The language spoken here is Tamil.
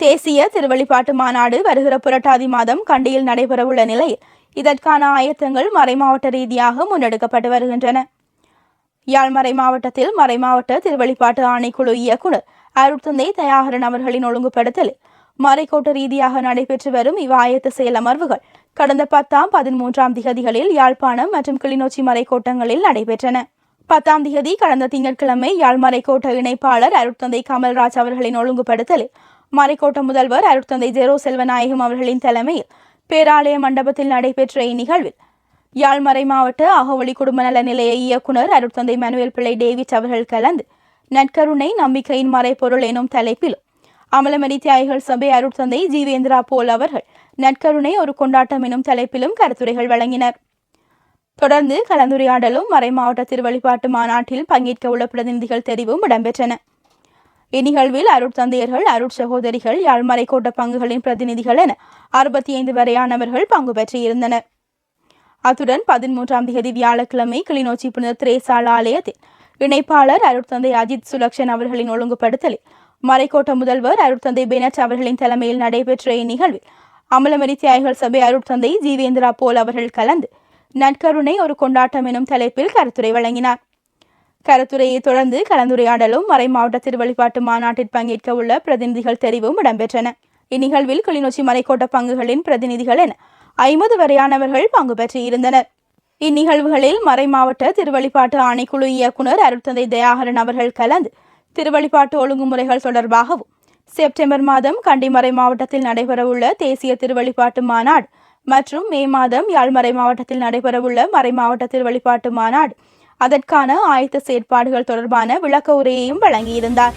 தேசிய திருவழிபாட்டு மாநாடு வருகிற புரட்டாதி மாதம் கண்டியில் நடைபெறவுள்ள நிலையில் இதற்கான ஆயத்தங்கள் மறைமாவட்ட ரீதியாக முன்னெடுக்கப்பட்டு வருகின்றன. யாழ் மறை மாவட்டத்தில் மறைமாவட்ட திருவழிபாட்டு ஆணைக்குழு இயக்குநர் அருட்தந்தை தயாகரன் அவர்களின் ஒழுங்குபடுத்தல் மறைக்கோட்ட ரீதியாக நடைபெற்று வரும் இவ்வாயத்த செயல் அமர்வுகள் கடந்த பத்தாம் பதிமூன்றாம் திகதிகளில் யாழ்ப்பாணம் மற்றும் கிளிநொச்சி மறைக்கோட்டங்களில் நடைபெற்றன. பத்தாம் திகதி கடந்த திங்கட்கிழமை யாழ்மறைக்கோட்ட இணைப்பாளர் அருட்தந்தை கமல்ராஜ் அவர்களின் ஒழுங்குபடுத்தலில் மறைக்கோட்ட முதல்வர் அருட்தந்தை ஜெரோ செல்வநாயகம் அவர்களின் தலைமையில் பேராலய மண்டபத்தில் நடைபெற்ற இந்நிகழ்வில் யாழ்மறை மாவட்ட அகவழி குடும்ப நல நிலைய இயக்குனர் அருட்தந்தை மனுவேல் பிள்ளை டேவிட் அவர்கள் கலந்து நற்கருணை நம்பிக்கையின் மறைப்பொருள் எனும் தலைப்பிலும் அமலமரி தியாகிகள் சபை அருட்தந்தை ஜீவேந்திரா போல் அவர்கள் நற்கருணை ஒரு கொண்டாட்டம் எனும் தலைப்பிலும் கருத்துரைகள் வழங்கினர். தொடர்ந்து கலந்துரையாடலும் மறைமாவட்ட திருவழிபாட்டு மாநாட்டில் பங்கேற்க உள்ள பிரதிநிதிகள் தெரிவும் இடம்பெற்றன. இந்நிகழ்வில் அருட்தந்தையர்கள் அருட்சகோதரிகள் யாழ்மறை கோட்ட பங்குகளின் பிரதிநிதிகள் என அறுபத்தி ஐந்து வரையானவர்கள் பங்கு பெற்றிருந்தனர். அத்துடன் பதிமூன்றாம் தேதி வியாழக்கிழமை கிளிநொச்சி புனித திரேசால ஆலயத்தில் இணைப்பாளர் அருட்தந்தை அஜித் சுலக்ஷன் அவர்களின் ஒழுங்குபடுத்தலில் மறைக்கோட்ட முதல்வர் அருட்தந்தை பெனட் அவர்களின் தலைமையில் நடைபெற்ற இந்நிகழ்வில் அமலமரி தியாகிகள் சபை அருட்தந்தை ஜீவேந்திரா போல் அவர்கள் கலந்து நற்கருணை ஒரு கொண்டாட்டம் எனும் தலைப்பில் கருத்துரை வழங்கினார். கருத்துரையை தொடர்ந்து கலந்துரையாடலும் மறை மாவட்ட திருவழிபாட்டு மாநாட்டில் பங்கேற்க உள்ள பிரதிநிதிகள் தெரிவும் இடம்பெற்றன. இந்நிகழ்வில் கிளிநொச்சி மலைக்கோட்ட பங்குகளின் பிரதிநிதிகள் என ஐம்பது வரையானவர்கள் பங்கு பெற்றிருந்தனர். இந்நிகழ்வுகளில் மறை மாவட்ட திருவழிபாட்டு ஆணைக்குழு இயக்குனர் அருட்தந்தை தயாகரன் அவர்கள் கலந்து திருவழிபாட்டு ஒழுங்குமுறைகள் தொடர்பாகவும் செப்டம்பர் மாதம் கண்டிமறை மாவட்டத்தில் நடைபெறவுள்ள தேசிய திருவழிபாட்டு மாநாடு மற்றும் மே மாதம் யாழ்மறை மாவட்டத்தில் நடைபெறவுள்ள மறை மாவட்ட திருவழிபாட்டு மாநாடு அதற்கான ஆயத்த செயற்பாடுகள் தொடர்பான விளக்க உரையையும் வழங்கியிருந்தார்.